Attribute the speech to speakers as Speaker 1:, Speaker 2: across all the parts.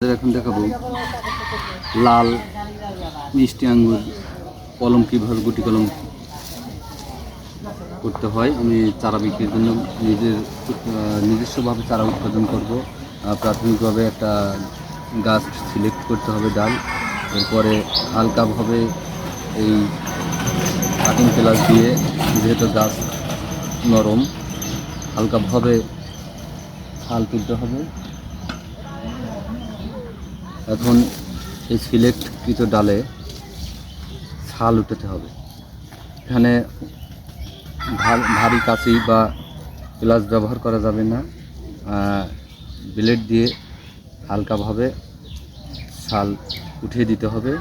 Speaker 1: এখন দেখাবো। লাল, মিষ্টি আঙ্গুর, কলম কীভাবে গুটি কলম করতে হয়, আমি চারা বিক্রির জন্য নিজের নিজস্বভাবে চারা উৎপাদন করব। প্রাথমিকভাবে একটা গাছ সিলেক্ট করতে হবে ডাল। এরপরে হালকাভাবে এই কাটিং প্লাস দিয়ে, যেহেতু গাছ নরম হালকাভাবে হাল তুলতে হবে। এখন এই সিলেক্টকৃত ডালে ছাল উঠাতে হবে। এখানে ভারী কাশি বা গ্লাস ব্যবহার করা যাবে না। ব্লেড দিয়ে হালকাভাবে ছাল উঠিয়ে দিতে হবে।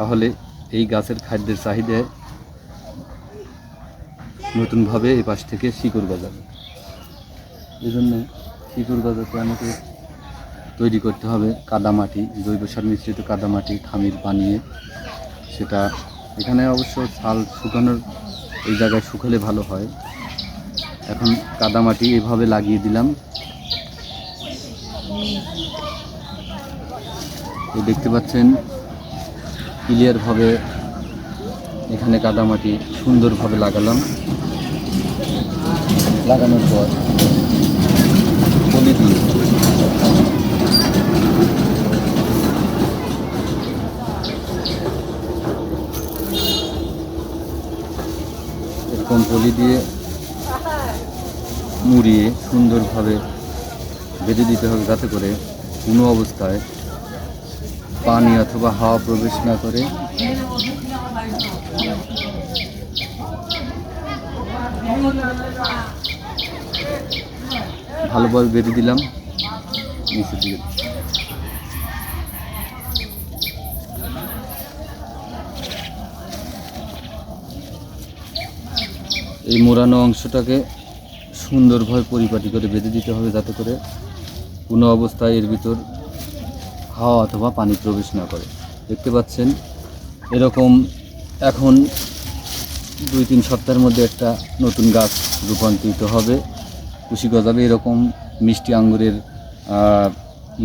Speaker 1: তাহলে এই গাছের খাদ্যের চাহিদা নতুনভাবে এই পাশ থেকে শিকড় গজাবে এই জন্য শিকড় গজাতে আমাকে তৈরি করতে হবে কাদামাটি জৈব সার মিশ্রিত কাদামাটি খামির বানিয়ে সেটা এখানে অবশ্য ছাল শুকানোর এই জায়গায় শুকালে ভালো হয়। এখন কাদামাটি এভাবে লাগিয়ে দিলাম। দেখতে পাচ্ছেন ক্লিয়ারভাবে এখানে কাদামাটি সুন্দরভাবে লাগালাম। লাগানোর পর পলি দিয়ে এরকম পলি দিয়ে মুড়িয়ে সুন্দরভাবে বেঁধে দিতে হবে যাতে করে কোনো অবস্থায় পানি অথবা হাওয়া প্রবেশ না করে। ভালোভাবে বেঁধে দিলাম। এই মোড়ানো অংশটাকে সুন্দরভাবে পরিপাটি করে বেঁধে দিতে হবে যাতে করে কোনো অবস্থায় এর ভিতর হাওয়া অথবা পানি প্রবেশ না করে। দেখতে পাচ্ছেন, এরকম এখন দুই তিন সপ্তাহের মধ্যে একটা নতুন গাছ রূপান্তরিত হবে। কুশি গজাবে এরকম মিষ্টি আঙ্গুরের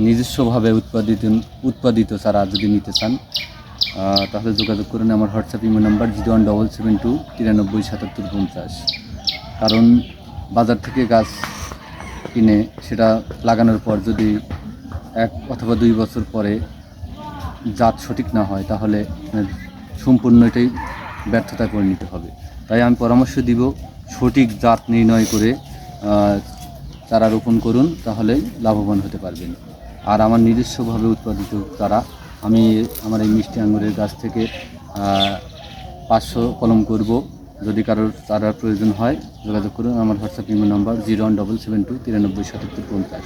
Speaker 1: নিজস্বভাবে উৎপাদিত উৎপাদিত চারা যদি নিতে চান তাহলে যোগাযোগ করুন আমার WhatsApp imo number zero one double seven two তিরানব্বই সাতাত্তর পঞ্চাশ। কারণ বাজার থেকে গাছ কিনে সেটা লাগানোর পর যদি এক অথবা দুই বছর পরে জাত সঠিক না হয়, তাহলে সম্পূর্ণ এটাই ব্যর্থতায় পরিণত হবে। তাই আমি পরামর্শ দিব, সঠিক জাত নির্ণয় করে চারা রোপণ করুন, তাহলে লাভবান হতে পারবেন। আর আমার নিজস্বভাবে উৎপাদিত চারা, আমি আমার এই মিষ্টি আঙুরের গাছ থেকে পাঁচশো কলম করব। যদি কারোর চারার প্রয়োজন হয়, যোগাযোগ করুন, আমার WhatsApp email number zero one double seven two তিরানব্বই সাতাত্তর পঞ্চাশ।